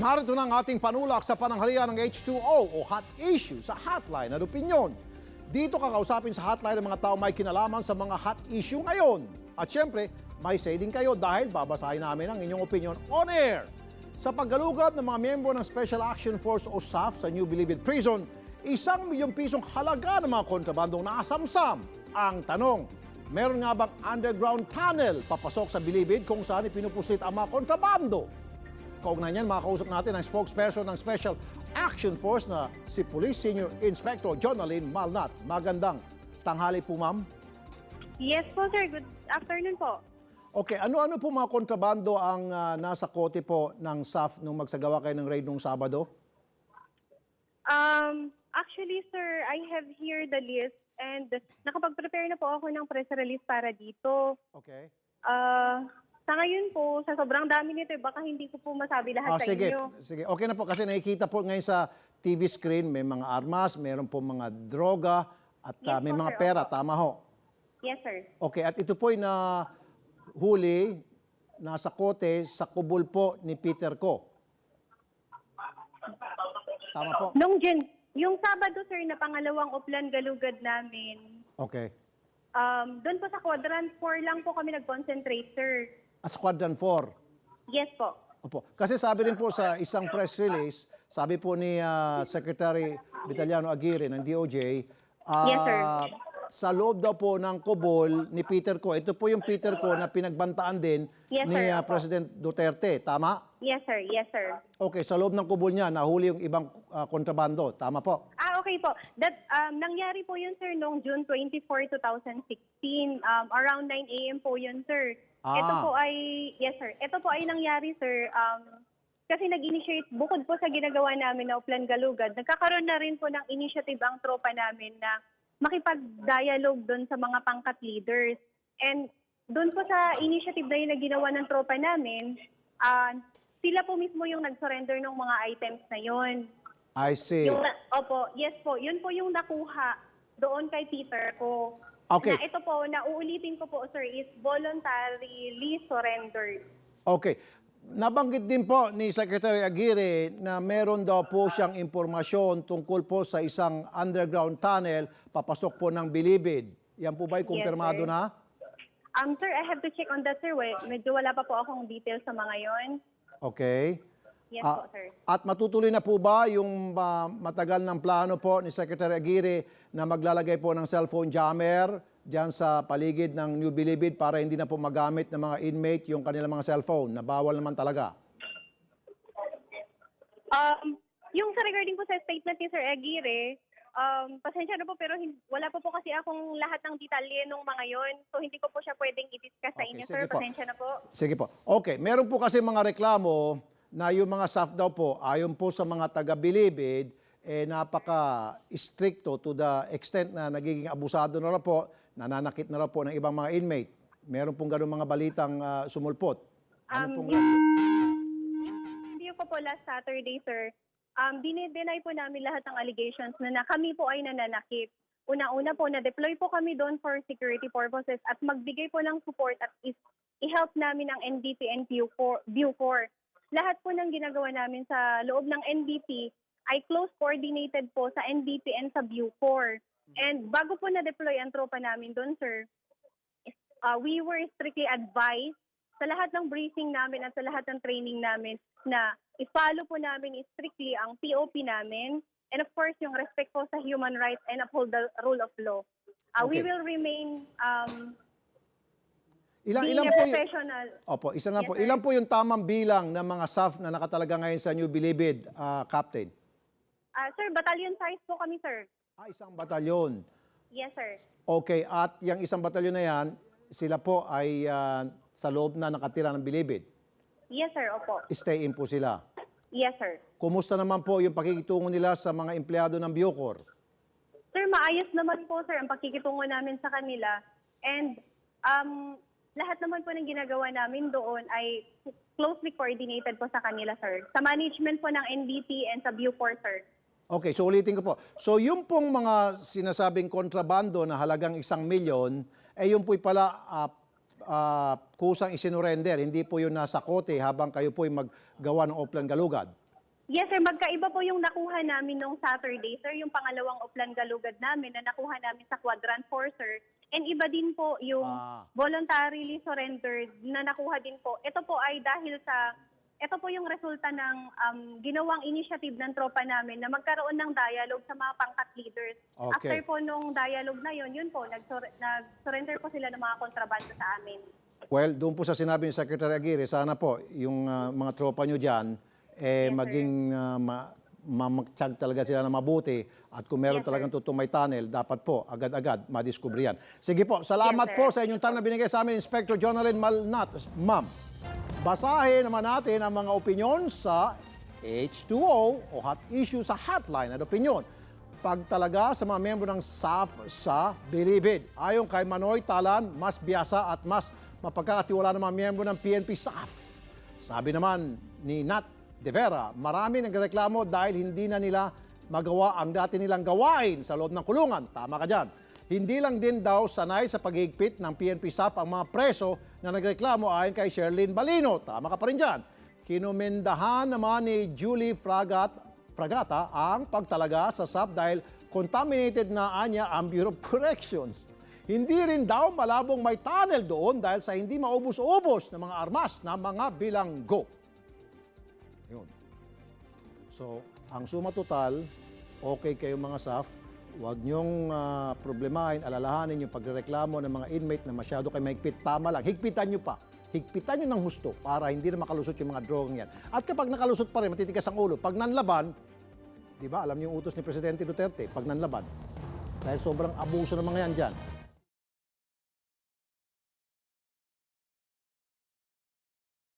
Narito na ang ating panulak sa pananghalian ng H2O o Hot Issue sa Hotline at Opinion. Dito kakausapin sa hotline ng mga tao may kinalaman sa mga hot issue ngayon. At syempre, may say din kayo dahil babasahin namin ang inyong opinion on air. Sa paggalugad ng mga miyembro ng Special Action Force o SAF sa New Bilibid Prison, isang milyong pisong halaga ng mga kontrabandong nakasamsam. Ang tanong, meron nga bang underground tunnel papasok sa Bilibid kung saan ipinupusit ang mga kontrabando? Kaugnay niyan, makakausap natin ang spokesperson ng Special Action Force na si Police Senior Inspector Jonalyn Malnat. Magandang tanghali po, ma'am. Yes po, sir. Good afternoon po. Okay, ano-ano po mga kontrabando ang ah, nasa kote po ng SAF nung magsagawa kayo ng raid nung Sabado? Um, actually, sir, I have here the list and nakapag-prepare na po ako ng press release para dito. Okay. Ah, sa ngayon po, sa sobrang dami nito, eh, baka hindi ko po masabi lahat Ah, sa sige, inyo. sige. Okay na po kasi nakikita po ngayon sa TV screen may mga armas, meron po mga droga at ah, Yes may po, mga sir. pera, Opo. tama ho. Yes, sir. Okay, at ito po ay na huli nasa kote sa kubol po ni Peter Ko. Tama po? Nung Jan, yung Sabado, sir, na pangalawang uplan galugad namin, Okay. um, doon po sa quadrant 4 lang po kami nag-concentrate, sir. Squadron 4. Yes po. Opo. Kasi sabi rin po sa isang press release, sabi po ni ah, Secretary Vitaliano Aguirre ng DOJ, ah, Yes, sir. sa loob daw po ng kubol ni Peter Ko, ito po yung Peter Ko na pinagbantaan din Yes, ni sir. ah. President Duterte. Tama? Yes, sir. Yes, sir. Okay, sa loob ng kubol niya, nahuli yung ibang ah, kontrabando. Tama po? Ah, okay po. That um, nangyari po yun, sir, noong June 24, 2016. Um, around 9 a.m. po yun, sir. Ah. Ito po ay, yes, sir. Ito po ay nangyari, sir. Um, kasi nag-initiate, bukod po sa ginagawa namin na Uplan Galugad, nagkakaroon na rin po ng initiative ang tropa namin na makipag-dialogue doon sa mga pangkat leaders. And doon po sa initiative na yun na ginawa ng tropa namin, ah, sila po mismo yung nag-surrender ng mga items na yun. I see. Yung, na- opo, yes po, yun po yung nakuha doon kay Peter ko. Okay. Na ito po, na uulitin ko po, sir, is voluntarily surrendered. Okay. Nabanggit din po ni Secretary Aguirre na meron daw po siyang impormasyon tungkol po sa isang underground tunnel papasok po ng Bilibid. Yan po ba'y kumpirmado sir. na? Um, sir, I have to check on that, sir. Medyo wala pa po akong details sa mga yon. Okay. Yes Ah, po, sir. At matutuloy na po ba yung ah, matagal ng plano po ni Secretary Aguirre na maglalagay po ng cellphone jammer diyan sa paligid ng New Bilibid para hindi na po magamit ng mga inmate yung kanilang mga cellphone na bawal naman talaga? Um, yung sa regarding po sa statement ni Sir Aguirre, um, pasensya na po pero hin- wala po po kasi akong lahat ng detalye nung mga yon. So hindi ko po siya pwedeng i-discuss sa Okay, inyo, sige sir. po. Pasensya na po. Sige po. Okay, meron po kasi mga reklamo na yung mga staff daw po, ayon po sa mga taga-bilibid, eh napaka-stricto to the extent na nagiging abusado na raw po, nananakit na raw po ng ibang mga inmate. Meron pong ganun mga balitang ah, sumulpot. Ano Um, pong... Hindi ko po last Saturday, sir. Um, dinideny po namin lahat ng allegations na, na kami po ay nananakit. Una-una po, na-deploy po kami doon for security purposes at magbigay po ng support at i-help namin ang NDP and Bucor. Bucor. Lahat po ng ginagawa namin sa loob ng NDP ay close coordinated po sa NDP and sa Bucor. And bago po na-deploy ang tropa namin doon, sir, uh, we were strictly advised sa lahat ng briefing namin at sa lahat ng training namin na i-follow po namin strictly ang POP namin and of course yung respect po sa human rights and uphold the rule of law. Uh, We Okay. will remain um, Ilang, ilang po yung... professional. Opo, isa na Yes, po. sir. Ilan po yung tamang bilang ng mga staff na nakatalaga ngayon sa New Bilibid, ah, Captain? Uh, sir, battalion size po kami, sir. Ah, isang batalyon. Yes, sir. Okay, at yung isang batalyon na yan, sila po ay ah, sa loob na nakatira ng Bilibid. Yes, sir. Opo. Stay in po sila. Yes, sir. Kumusta naman po yung pakikitungo nila sa mga empleyado ng Bucor? Sir, maayos naman po, sir, ang pakikitungo namin sa kanila. And um, lahat naman po ng ginagawa namin doon ay closely coordinated po sa kanila, sir. Sa management po ng NDP and sa Bucor, sir. Okay, so ulitin ko po. So yung pong mga sinasabing kontrabando na halagang isang milyon, eh yung po'y pala ah, ah, kusang isinurrender. Hindi po yun nasa kote habang kayo po'y maggawa ng Oplan Galugad. Yes, sir. Magkaiba po yung nakuha namin nung Saturday, sir. Yung pangalawang uplan galugad namin na nakuha namin sa Quadrant 4, sir. And iba din po yung Ah. voluntarily surrendered na nakuha din po. Ito po ay dahil sa, ito po yung resulta ng um, ginawang initiative ng tropa namin na magkaroon ng dialogue sa mga pangkat leaders. Okay. After po nung dialogue na yun, yun po, nagsur- nag-surrender po sila ng mga kontrabando sa amin. Well, doon po sa sinabi ni Secretary Aguirre, sana po yung ah, mga tropa nyo dyan, eh, Yes, maging uh, ma- mamagtsag talaga sila na mabuti at kung meron Yes, talagang totoong may tunnel, dapat po agad-agad madiskubre yan. Sige po, salamat Yes, sir. po sa inyong time na binigay sa amin, Inspector Jonalyn Malnat. Ma'am, basahin naman natin ang mga opinyon sa H2O o hot issue sa hotline at opinyon. Pag talaga sa mga miyembro ng SAF sa Bilibid. Ayon kay Manoy Talan, mas biyasa at mas mapagkakatiwala ng mga miyembro ng PNP SAF. Sabi naman ni Nat De Vera, marami nagreklamo dahil hindi na nila magawa ang dati nilang gawain sa loob ng kulungan. Tama ka dyan. Hindi lang din daw sanay sa paghigpit ng PNP SAF ang mga preso na nagreklamo ayon kay Sherlyn Balino. Tama ka pa rin dyan. Kinumendahan naman ni Julie Fragat, Fragata ang pagtalaga sa SAF dahil contaminated na anya ang Bureau of Corrections. Hindi rin daw malabong may tunnel doon dahil sa hindi maubos-ubos ng mga armas na mga bilanggo. Yun. So, ang suma total, okay kayo mga SAF, huwag niyong ah, problemahin, alalahanin yung pagreklamo ng mga inmate na masyado kayo mahigpit. Tama lang, higpitan niyo pa. Higpitan niyo ng husto para hindi na makalusot yung mga drogang yan. At kapag nakalusot pa rin, matitigas ang ulo. Pag nanlaban, di ba, alam niyo yung utos ni Presidente Duterte, pag nanlaban, dahil sobrang abuso ng mga yan dyan,